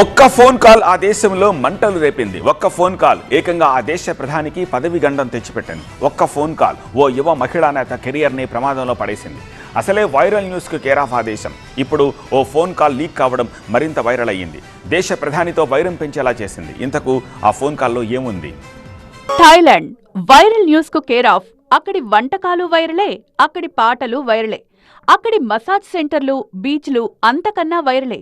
ఒక్క phone call ఆ దేశంలో మంటలు రేపింది. ఒక్క ఫోన్ కాల్. ఏకంగా ఆ దేశ ప్రధానికి పదవి గండం తెచ్చిపెట్టింది. ఒక్క ఫోన్ కాల్. ఓ యువ మహిళా నేత కెరియర్ని ప్రమాదంలో పడేసింది. అసలే వైరల్ న్యూస్కు కేరాఫ్ ఆ దేశం. ఇప్పుడు ఓ ఫోన్ కాల్ లీక్ కావడం మరింత వైరల్ అయ్యింది. దేశ ప్రధానితో వైరం పెంచేలా చేసింది. ఇంతకు ఆ ఫోన్ కాల్లో ఏముంది? థాయిలాండ్. వైరల్ న్యూస్కు కేరాఫ్. అక్కడి వంటకాలు వైరలే అక్కడి పాటలు వైరలే. అక్కడి మసాజ్ సెంటర్లు బీచ్లు అంతకన్నా వైరలే.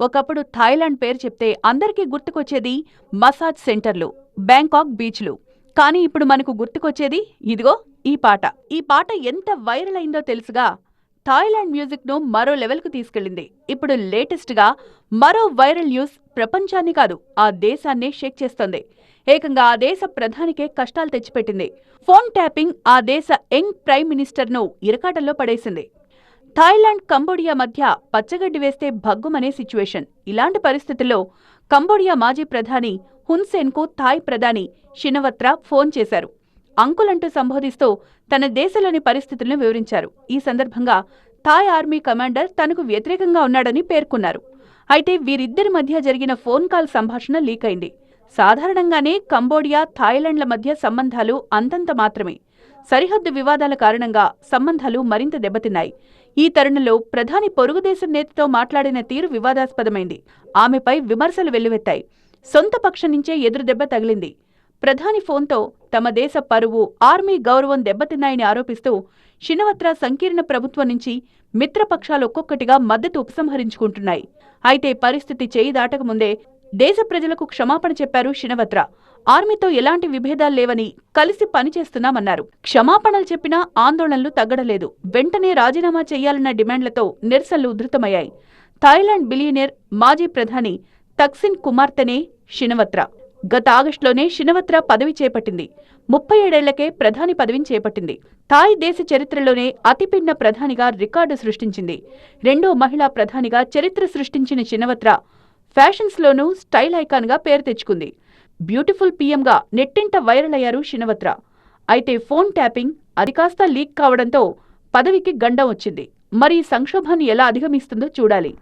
ఒకప్పుడు థాయిలాండ్ పేరు చెప్తే అందరికీ గుర్తుకొచ్చేది మసాజ్ సెంటర్లు బ్యాంకాక్ బీచ్లు. కానీ ఇప్పుడు మనకు గుర్తుకొచ్చేది ఇదిగో ఈ పాట. ఈ పాట ఎంత వైరల్ అయిందో తెలుసుగా. థాయిలాండ్ మ్యూజిక్ను మరో లెవెల్కు తీసుకెళ్ళింది ఇప్పుడు లేటెస్ట్గా మరో వైరల్ న్యూస్ ప్రపంచాన్ని కాదు ఆ దేశాన్నే షేక్ చేస్తోంది. ఏకంగా ఆ దేశ ప్రధానికే కష్టాలు తెచ్చిపెట్టింది. ఫోన్ ట్యాపింగ్ ఆ దేశ యంగ్ ప్రైమ్ మినిస్టర్ను ఇరకాటంలో పడేసింది. థాయిలాండ్ కంబోడియా మధ్య పచ్చగడ్డి వేస్తే భగ్గుమనే సిచ్యువేషన్. ఇలాంటి పరిస్థితుల్లో కంబోడియా మాజీ ప్రధాని హున్సేన్కు థాయ్ ప్రధాని షినవత్రా ఫోన్ చేశారు. అంకులంటూ సంబోధిస్తూ తన దేశంలోని పరిస్థితులను వివరించారు. ఈ సందర్భంగా థాయ్ ఆర్మీ కమాండర్ తనకు వ్యతిరేకంగా ఉన్నాడని పేర్కొన్నారు. అయితే వీరిద్దరి మధ్య జరిగిన ఫోన్ కాల్ సంభాషణ లీక్ అయింది సాధారణంగానే కంబోడియా థాయిలాండ్ల మధ్య సంబంధాలు అంతంత మాత్రమే. సరిహద్దు వివాదాల కారణంగా సంబంధాలు మరింత దెబ్బతిన్నాయి. ఈ తరుణంలో ప్రధాని పొరుగుదేశం నేతతో మాట్లాడిన తీరు వివాదాస్పదమైంది. ఆమెపై విమర్శలు వెల్లువెత్తాయి. సొంత పక్షం నుంచే ఎదురుదెబ్బ తగిలింది. ప్రధాని ఫోన్తో తమ దేశ పరువు ఆర్మీ గౌరవం దెబ్బతిన్నాయని ఆరోపిస్తూ షినవత్రా సంకీర్ణ ప్రభుత్వం నుంచి మిత్రపక్షాలు ఒక్కొక్కటిగా మద్దతు ఉపసంహరించుకుంటున్నాయి. అయితే పరిస్థితి చేయి దాటకముందే దేశ ప్రజలకు క్షమాపణ చెప్పారు షినవత్రా ఆర్మీతో ఎలాంటి విభేదాలు లేవని కలిసి పనిచేస్తున్నామన్నారు క్షమాపణలు చెప్పినా ఆందోళనలు తగ్గడలేదు. వెంటనే రాజీనామా చేయాలన్న డిమాండ్లతో నిరసనలు ఉధృతమయ్యాయి. థాయిలాండ్ బిలియనీర్ మాజీ ప్రధాని తక్సిన్ కుమార్తెనే షినవత్రా గత ఆగస్టులోనే షినవత్ర పదవి చేపట్టింది. ముప్పై ఏడేళ్ళకే ప్రధాని పదవిని చేపట్టింది. థాయ్ దేశ చరిత్రలోనే అతిపిన్న ప్రధానిగా రికార్డు సృష్టించింది. రెండో మహిళా ప్రధానిగా చరిత్ర సృష్టించిన షినవత్రా ఫ్యాషన్స్లోనూ స్టైల్ ఐకాన్గా పేరు తెచ్చుకుంది. బ్యూటిఫుల్ పీఎంగా నెట్టింట వైరల్ అయ్యారు శినవత్ర అయితే ఫోన్ ట్యాపింగ్ అది కాస్త లీక్ కావడంతో పదవికి గండం వచ్చింది. మరి ఈ సంక్షోభాన్ని ఎలా అధిగమిస్తుందో చూడాలి.